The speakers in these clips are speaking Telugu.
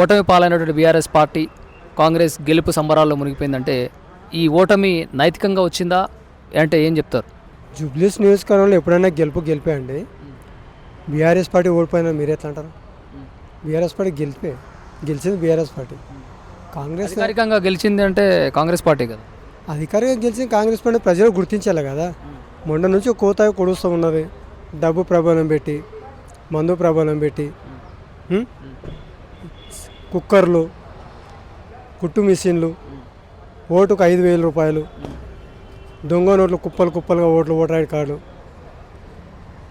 ఓటమి పాలైనటువంటి బీఆర్ఎస్ పార్టీ కాంగ్రెస్ గెలుపు సంబరాల్లో మునిగిపోయిందంటే ఈ ఓటమి నైతికంగా వచ్చిందా? అంటే ఏం చెప్తారు? జూబ్లీస్ నియోజకవర్గంలో ఎప్పుడైనా గెలుపు గెలిపే అండి. బీఆర్ఎస్ పార్టీ ఓడిపోయినా మీరు ఎట్లా అంటారు? బీఆర్ఎస్ పార్టీ గెలిపే గెలిచింది బీఆర్ఎస్ పార్టీ. కాంగ్రెస్ అధికారికంగా గెలిచింది అంటే కాంగ్రెస్ పార్టీ కదా? అధికారిగా గెలిచిన కాంగ్రెస్ పార్టీ ప్రజలు గుర్తించాలి కదా. మొన్న నుంచి కోత కొడుస్తూ ఉన్నది. డబ్బు ప్రభావం పెట్టి మందు ప్రభావం పెట్టి? కుక్కర్లు కుట్టు మిషన్లు ఓటుకు ఐదు వేల రూపాయలు దొంగ నోట్లు కుప్పలు కుప్పలుగా ఓట్లు ఓటర్ కార్డు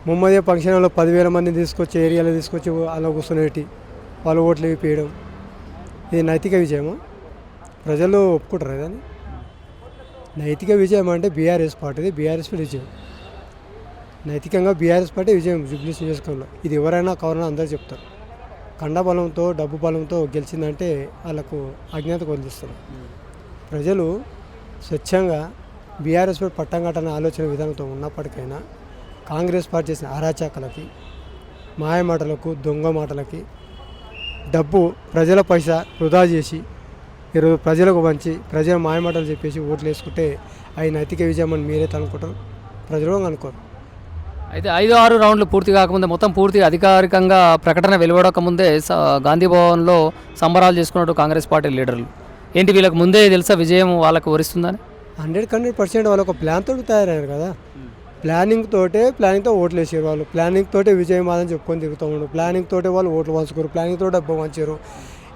ముమ్మదే ఫంక్షన్ హాల్లో పదివేల మంది తీసుకొచ్చి ఏరియాలో తీసుకొచ్చి అలా కూర్చునేటి వాళ్ళు ఓట్లు వేయడం ఇది నైతిక విజయమా? ప్రజలు ఒప్పుకుంటారు కదా నైతిక విజయం అంటే బీఆర్ఎస్ పార్టీది బీఆర్ఎస్ విజయం. నైతికంగా బీఆర్ఎస్ పార్టీ విజయం జూబ్లీస్ నియోజకవర్గంలో. ఇది ఎవరైనా కావాలని అందరూ చెప్తారు. కండబలంతో డబ్బు బలంతో గెలిచిందంటే వాళ్ళకు అజ్ఞాత కొలిస్తారు ప్రజలు స్వచ్ఛంగా బీఆర్ఎస్ పార్టీ పట్టం ఆలోచన విధానంతో ఉన్నప్పటికైనా కాంగ్రెస్ పార్టీ చేసిన అరాచకలకి మాయమాటలకు దొంగ మాటలకి డబ్బు ప్రజల పైసా వృధా చేసి ఈరోజు ప్రజలకు పంచి ప్రజల మాయమాటలు చెప్పేసి ఓట్లు వేసుకుంటే అవి నైతిక విజయం అని మీరే అనుకుంటారు? ప్రజలు అనుకోరు. అయితే ఐదు ఆరు రౌండ్లు పూర్తి కాకముందే మొత్తం పూర్తి అధికారికంగా ప్రకటన వెలువడక ముందే స- గాంధీ భవన్లో సంబరాలు చేసుకున్నట్టు కాంగ్రెస్ పార్టీ లీడర్లు. ఏంటి వీళ్ళకి ముందే తెలుసా విజయం వాళ్ళకు వరిస్తుందని? హండ్రెడ్ హండ్రెడ్ పర్సెంట్ వాళ్ళు ఒక ప్లాన్ తోటి తయారయ్యారు కదా. ప్లానింగ్ తోటే ప్లానింగ్తో ఓట్లు వేసారు వాళ్ళు. ప్లానింగ్ తోటే విజయం మాదని చెప్పుకొని తిరుగుతూ ఉండరు ప్లానింగ్ తోటే వాళ్ళు ఓట్లు పంచుకోరు ప్లానింగ్ తోటే డబ్బు పంచారు.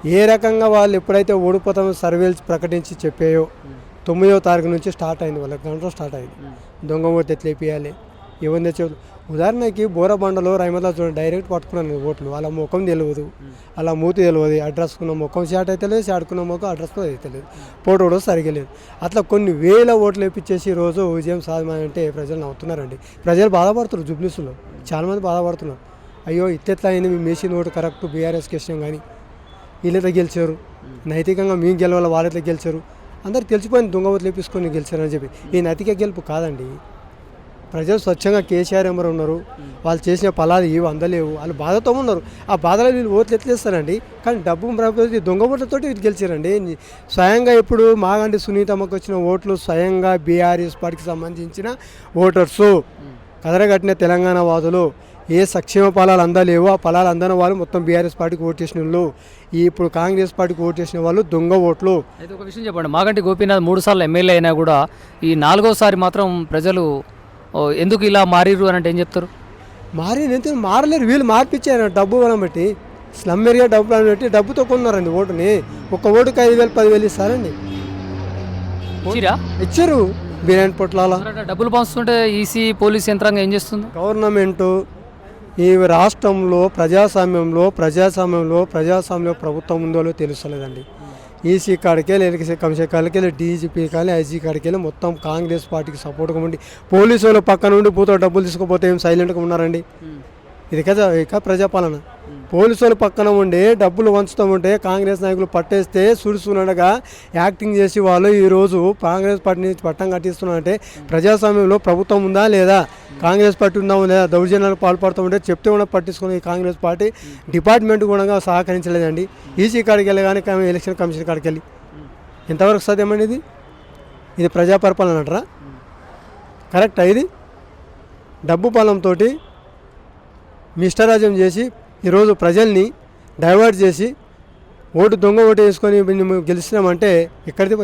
ఏ రకంగా వాళ్ళు ఎప్పుడైతే ఓడిపోతామో సర్వేలు ప్రకటించి చెప్పాయో తొమ్మిదవ తారీఖు నుంచి స్టార్ట్ అయింది వాళ్ళకి. దాంట్లో స్టార్ట్ అయింది. దొంగ ఓటు ఎట్లా వేపియాలి ఎవరిని ఉదాహరణకి బోరబండలో రైమల్లా చూడండి డైరెక్ట్ పట్టుకున్నాను ఓట్లు. వాళ్ళ ముఖం తెలియదు అలా మూతి తెలియదు అడ్రస్ కున్న ముఖం షాట్ అయితే లేదు షాట్కున్న ముఖం అడ్రస్ కూడా అయితే లేదు. ఫోటో కూడా సరిగా లేదు. అట్లా కొన్ని వేల ఓట్లు వేపించేసి రోజు విజయం సాధమంటే ప్రజలు నవ్వుతున్నారండి. ప్రజలు బాధపడుతున్నారు జుబ్లీస్లో. చాలామంది బాధపడుతున్నారు. అయ్యో ఇట్టెట్లా అయింది మీ మేసిన ఓటు కరెక్ట్ బీఆర్ఎస్కి ఇష్టం కానీ వీళ్ళతో గెలిచారు? నైతికంగా మేము గెలవాలి వాళ్ళైతే గెలిచారు? అందరు తెలిసిపోయింది దొంగ ఓట్లు వేపించుకొని గెలిచారని చెప్పి. ఈ నైతిక గెలుపు కాదండి. ప్రజలు స్వచ్ఛంగా కేసీఆర్ ఎంబర్ ఉన్నారు. వాళ్ళు చేసిన ఫలాలు ఏవి అందలేవు. వాళ్ళు బాధతో ఉన్నారు. ఆ బాధలో వీళ్ళు ఓట్లు ఎట్లేస్తారండి కానీ డబ్బు ప్రభుత్వం దొంగ ఓట్లతో వీళ్ళు గెలిచారండి. స్వయంగా ఇప్పుడు మాగంటి సునీతమ్మకు వచ్చిన ఓట్లు స్వయంగా బీఆర్ఎస్ పార్టీకి సంబంధించిన ఓటర్సు. కదరగట్టిన తెలంగాణ వాదులు ఏ సంక్షేమ ఫలాలు అందలేవు ఆ ఫలాలు అందని వాళ్ళు మొత్తం బీఆర్ఎస్ పార్టీకి ఓటు చేసిన వాళ్ళు ఇప్పుడు కాంగ్రెస్ పార్టీకి ఓటు చేసిన వాళ్ళు దొంగ ఓట్లు. అయితే ఒక విషయం చెప్పండి. మాగంటి గోపీనాథ్ మూడు సార్లు ఎమ్మెల్యే అయినా కూడా ఈ నాలుగోసారి మాత్రం ప్రజలు ఎందుకు ఇలా మారిరు అని అంటే ఏం చెప్తారు? మారి ఎందుకు మారలేరు వీళ్ళు మార్పిచ్చారు డబ్బు బలం బట్టి. స్లమ్ ఏరియా డబ్బు బలం పెట్టి డబ్బుతో కొన్నారండి ఓటుని. ఒక ఓటుకి ఐదు వేలు పదివేలు ఇస్తారండి. ఇచ్చిరా? బిర్యానీ పొట్లాల. డబ్బులు పంచుతుంటే ఈసీ పోలీస్ యంత్రాంగం ఏం చేస్తుంది? గవర్నమెంటు ఈ రాష్ట్రంలో ప్రజాస్వామ్యంలో ప్రజాస్వామ్యంలో ప్రజాస్వామ్యంలో ప్రభుత్వం ఉందో లేదో తెలుస్తలేదండి. ఈసీ కాడికి వెళ్ళి కమిషన్ కాడికెళ్ళి డీజీపీ కానీ ఐజీ కాడికి వెళ్ళి మొత్తం కాంగ్రెస్ పార్టీకి సపోర్ట్గా ఉండి పోలీసు వాళ్ళు పక్క నుండి పూతో డబ్బులు తీసుకుపోతే ఏం సైలెంట్గా ఉన్నారండి? ఇది కదా ఇక ప్రజాపాలన. పోలీసు వాళ్ళు పక్కన ఉండి డబ్బులు వంచుతూ ఉంటే కాంగ్రెస్ నాయకులు పట్టేస్తే సుడుచున్నట్టుగా యాక్టింగ్ చేసి వాళ్ళు ఈరోజు కాంగ్రెస్ పార్టీ నుంచి పట్టం కట్టిస్తున్నారంటే ప్రజాస్వామ్యంలో ప్రభుత్వం ఉందా లేదా? కాంగ్రెస్ పార్టీ ఉందా లేదా? దౌర్జన్యాలు పాల్పడుతూ ఉంటే చెప్తే కూడా పట్టించుకుని కాంగ్రెస్ పార్టీ డిపార్ట్మెంట్ కూడా సహకరించలేదండి. ఈసీ కాడికి వెళ్ళి కానీ ఎలక్షన్ కమిషన్ కాడికి వెళ్ళి. ఎంతవరకు సాధ్యమండి ఇది? ఇది ప్రజా పరిపాలన అంటారా కరెక్టా ఇది? డబ్బు బలంతో మిష్టరాజ్యం చేసి ఈరోజు ప్రజల్ని డైవర్ట్ చేసి ఓటు దొంగ ఓటు వేసుకొని మేము గెలిచినామంటే ఎక్కడిది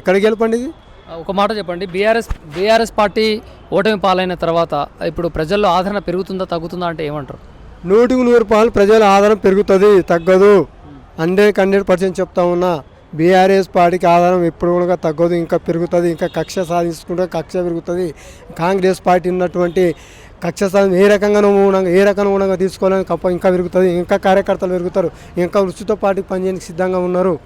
ఇక్కడ గెలపండి ఒక మాట చెప్పండి. బీఆర్ఎస్ బీఆర్ఎస్ పార్టీ ఓటమి పాలైన తర్వాత ఇప్పుడు ప్రజల్లో ఆదరణ పెరుగుతుందా తగ్గుతుందా అంటే ఏమంటారు? నూటికి నూరు రూపాయలు ప్రజల ఆధారం పెరుగుతుంది తగ్గదు. హండ్రెడ్ హండ్రెడ్ పర్సెంట్ చెప్తా ఉన్నా బీఆర్ఎస్ పార్టీకి ఆధారం ఎప్పుడు కూడా తగ్గదు ఇంకా పెరుగుతుంది ఇంకా కక్ష సాధించుకుంటే కక్ష పెరుగుతుంది. కాంగ్రెస్ పార్టీ ఉన్నటువంటి కక్ష సాధన ఏ రకంగా అనుగుణంగా ఏ రకంగా అనుగుణంగా తీసుకోవాలని కప్ప ఇంకా పెరుగుతుంది. ఇంకా కార్యకర్తలు పెరుగుతారు. ఇంకా వృత్తితో పాటు పనిచేయడానికి సిద్ధంగా ఉన్నారు.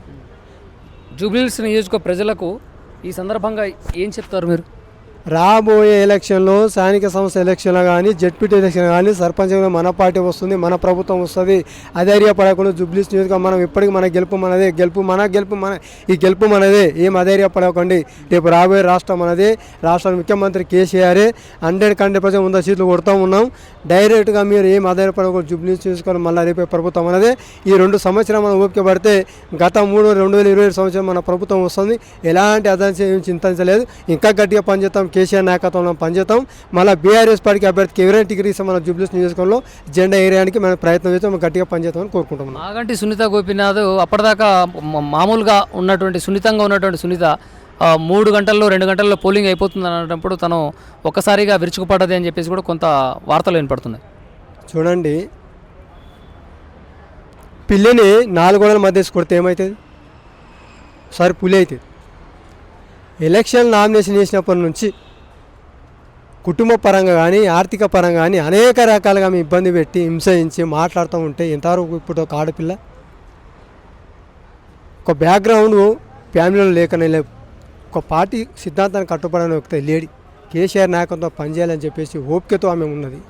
జూబ్లీహిల్స్ నియోజక ప్రజలకు ఈ సందర్భంగా ఏం చెప్తారు మీరు? రాబోయే ఎలక్షన్లో స్థానిక సంస్థ ఎలక్షన్లో కానీ జడ్పీటీ ఎలక్షన్ కానీ సర్పంచ్ మన పార్టీ వస్తుంది మన ప్రభుత్వం వస్తుంది. అధైర్యపడకుండా జుబ్లీస్ నియోజక మనం ఇప్పటికి మన గెలుపు మనదే. గెలుపు మన గెలుపు మన ఈ గెలుపు మనదే. ఏం అధైర్యపడకండి. రేపు రాబోయే రాష్ట్రం మనదే. రాష్ట్ర ముఖ్యమంత్రి కేసీఆర్. హండ్రెడ్ హండ్రెడ్ పర్సెంట్ వంద సీట్లు కొడుతూ ఉన్నాం. డైరెక్ట్గా మీరు ఏం ఆధారపడకూడదు జుబ్లీస్ చూసుకొని మళ్ళీ రేపే ప్రభుత్వం అనేది ఈ రెండు సంవత్సరాలు మనం ఓపిక పడితే గత మూడు రెండు వేల ఇరవై సంవత్సరం మన ప్రభుత్వం వస్తుంది. ఎలాంటి అదాన్ని చింతించలేదు. ఇంకా గట్టిగా పనిచేస్తాం. కేసీఆర్ నాయకత్వంలో పనిచేస్తాం. మళ్ళీ బీఆర్ఎస్ పార్టీకి అభ్యర్థికి ఎవరైనా టికెట్ ఇస్తే మన జుబ్లీస్ నియోజకవర్గంలో జెండా ఏరియానికి మనం ప్రయత్నం చేస్తాం గట్టిగా పనిచేస్తామని కోరుకుంటున్నాం. మాగంటి సునీత గోపీనాథ్ అప్పటిదాకా మామూలుగా ఉన్నటువంటి సున్నితంగా ఉన్నటువంటి సునీత మూడు గంటల్లో రెండు గంటల్లో పోలింగ్ అయిపోతుంది అన్నప్పుడు తను ఒక్కసారిగా విరుచుకుపడ్డది అని చెప్పేసి కూడా కొంత వార్తలు వినపడుతున్నాయి. చూడండి. పిల్లిని నాలుగు గోడల మధ్య కొడితే ఏమవుతుంది ఒకసారి పులి అవుతుంది. ఎలక్షన్ నామినేషన్ చేసినప్పటి నుంచి కుటుంబ పరంగా కానీ ఆర్థిక పరంగా కానీ అనేక రకాలుగా మీ ఇబ్బంది పెట్టి హింసించి మాట్లాడుతూ ఉంటే ఎంతవరకు ఇప్పుడు ఒక ఆడపిల్ల? ఒక బ్యాక్గ్రౌండ్ ఫ్యామిలీలో లేకనే లేవు. ఒక పార్టీ సిద్ధాంతాన్ని కట్టుబడని ఒక లేడీ. కేసీఆర్ నాయకత్వంతో పనిచేయాలని చెప్పేసి ఓపికతో ఆమె ఉన్నది.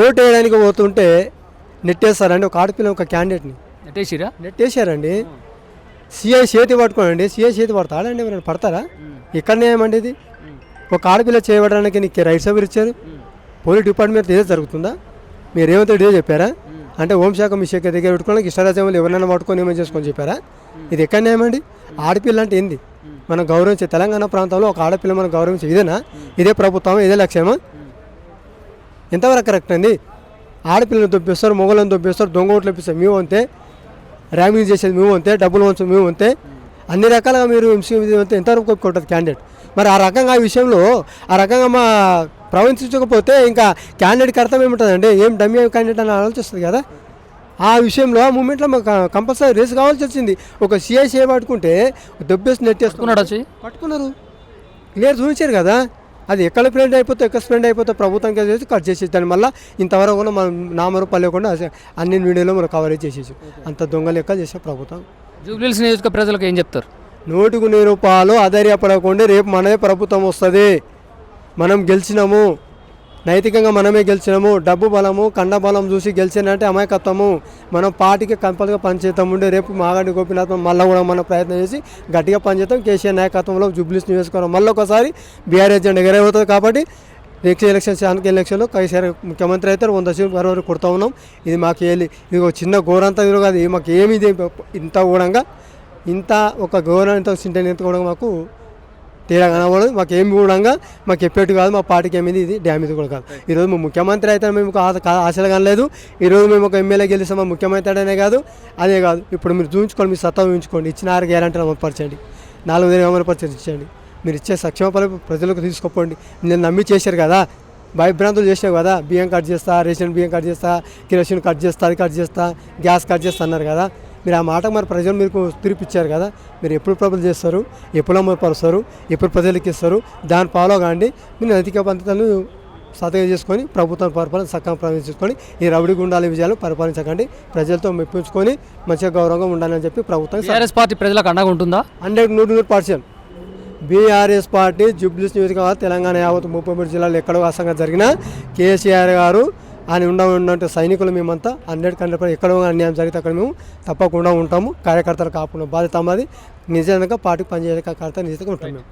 ఓటు వేయడానికి పోతుంటే నెట్టేస్తారండి ఒక ఆడపిల్ల ఒక క్యాండిడేట్ని. నెట్టేసిరా? నెట్టేశారండి. సిఐ చేతి పట్టుకోనండి సిఐ చేతి పడతాడండి ఎవరైనా పడతారా? ఎక్కడ న్యాయమండి ఇది ఒక ఆడపిల్ల చేయబడడానికి నీకు రైట్స్ ఎవరు ఇచ్చారు? పోలీస్ డిపార్ట్మెంట్ ఇదే జరుగుతుందా? మీరు ఏమంటే ఇదే చెప్పారా? అంటే హోంశాఖ మీ శాఖ దగ్గర పెట్టుకోవడానికి ఇష్టరాజ్యంలో ఎవరైనా పట్టుకొని ఏమైనా చేసుకొని చెప్పారా? ఇది ఎక్కడ న్యాయమండి ఆడపిల్ల అంటే ఏంది? మనం గౌరవించే తెలంగాణ ప్రాంతంలో ఒక ఆడపిల్ల మనం గౌరవించే ఇదేనా? ఇదే ప్రభుత్వం ఇదే లక్ష్యమా? ఎంతవరకు కరెక్ట్ అండి? ఆడపిల్లని దొబ్బేస్తారు మొగలను దొబ్బేస్తారు దొంగ ఓట్లు ఇప్పిస్తారు మేము అంతే. ర్యామింగ్ చేసేది మేము అంతే డబ్బులు వంచు మేము అంతే. అన్ని రకాలుగా మీరు ఎంసీ అంతే ఎంతవరకు ఒప్పుకుంటుంది క్యాండిడేట్? మరి ఆ రకంగా ఆ విషయంలో ఆ రకంగా మా ప్రవర్తించకపోతే ఇంకా క్యాండిడేట్ కర్తవ్యం ఏముంటుందండి? ఏం డమ్మీ క్యాండిడేట్ అని ఆలోచిస్తుంది కదా? ఆ విషయంలో ఆ మూమెంట్లో మాకు కంపల్సరీ రేస్ కావాల్సి వచ్చింది. ఒక సిఐ పట్టుకుంటే దొబ్బేసి నెట్టేసుకున్నాడు వచ్చి పట్టుకున్నారు. క్లియర్ చూపించారు కదా? అది ఎక్కడ స్పెండ్ అయిపోతే ఎక్కడ స్పెండ్ అయిపోతే ప్రభుత్వం చేసి కట్ చేసేసి దాని మళ్ళీ ఇంతవరకు కూడా మనం నామరూపాలు లేకుండా అన్ని వీడియోలో మనం కవరేజ్ చేసేసి. అంత దొంగ లెక్క చేసే ప్రభుత్వం. జూబ్లీస్ నియోజక ప్రజలకు ఏం చెప్తారు? నూటికి నూరు రూపాయలు ఆధార్యపడకుండా రేపు మనదే ప్రభుత్వం వస్తుంది. మనం గెలిచినాము. నైతికంగా మనమే గెలిచినాము. డబ్బు బలము కండ బలం చూసి గెలిచినంటే అమాయకత్వము. మనం పార్టీకి కంపల్గా పనిచేద్దాం ఉండే రేపు మాగంటి గోపీనాథ్ మళ్ళీ కూడా మనం ప్రయత్నం చేసి గట్టిగా పనిచేద్దాం. కేసీఆర్ నాయకత్వంలో జూబ్లీస్ నియోజకవర్గం మళ్ళీ ఒకసారి బీఆర్ ఎజెండా ఎగరవుతుంది కాబట్టి నెక్స్ట్ ఎలక్షన్ స్థానిక ఎలక్షన్లో కేసీఆర్ ముఖ్యమంత్రి అయితే వంద సీట్లు వరకు కొడుతూ ఉన్నాం. ఇది మాకు ఏలి ఇది ఒక చిన్న ఘోరంతా కాదు ఇది మాకు ఏమి ఇది ఇంత కూడా ఇంత ఒక గవర్నమెంట్ ఇంత ఎత్తుకోవడం కూడా మాకు తేడా కనబడదు. మాకు ఏమి కూడా మాకు ఎప్పటి కాదు మా పార్టీకి ఏమిది ఇది డ్యామేజ్ కూడా కాదు. ఈరోజు మా ముఖ్యమంత్రి అయితే మేము ఆశలు కనలేదు. ఈరోజు మేము ఒక ఎమ్మెల్యే గెలిస్తాం మా ముఖ్యమంత్రి అనే కాదు అదే కాదు. ఇప్పుడు మీరు చూపించుకోండి మీరు సత్తా చూపించుకోండి ఇచ్చిన ఆరు గ్యారంటీలు అమలుపరచండి. నాలుగు వేలు అమలుపరచండి ఇచ్చండి మీరు ఇచ్చే సక్షేమ ఫలాలు ప్రజలకు తీసుకోపోండి. నేను నమ్మి చేశారు కదా భయభ్రాంతులు చేసావు కదా బియ్యం కట్ చేస్తా రేషన్ బియ్యం కట్ చేస్తా కిరోసిన్ కట్ చేస్తా అది కట్ చేస్తా గ్యాస్ కట్ చేస్తా అన్నారు కదా. మీరు ఆ మాట మరి ప్రజలు మీకు తీర్పిచ్చారు కదా మీరు ఎప్పుడు ప్రభుత్వం చేస్తారు ఎప్పుడు అమలుపరుస్తారు ఎప్పుడు ప్రజలకు ఇస్తారు దాని ఫాలో కాండి మీరు నైతిక పద్ధతులను సతగా చేసుకొని ప్రభుత్వం పరిపాలన సక్రమ ప్రవేశించుకొని ఈ రౌడీ గుండాల విజయాలు పరిపాలించకండి ప్రజలతో మెప్పించుకొని మంచిగా గౌరవంగా ఉండాలని చెప్పి ప్రభుత్వం టీఆర్ఎస్ పార్టీ ప్రజలకు అండగా ఉంటుందా? హండ్రెడ్ నూరు నూరు పర్సెంట్. బీఆర్ఎస్ పార్టీ జుబ్లీస్ నియోజకవర్గం తెలంగాణ యావత్ ముప్పై మూడు జిల్లాలో ఎక్కడో అసంగా జరిగిన కేసీఆర్ గారు ఆయన ఉండ ఉన్నట్టు సైనికులు మేమంతా హండ్రెడ్ హండ్రెడ్ ఎక్కడో అన్యాయం జరిగితే అక్కడ మేము తప్పకుండా ఉంటాము. కార్యకర్తలు కాకుండా బాధ్యత మాది. నిజంగా పార్టీకి పనిచేయక కార్యకర్త నిజంగా ఉంటాం మేము.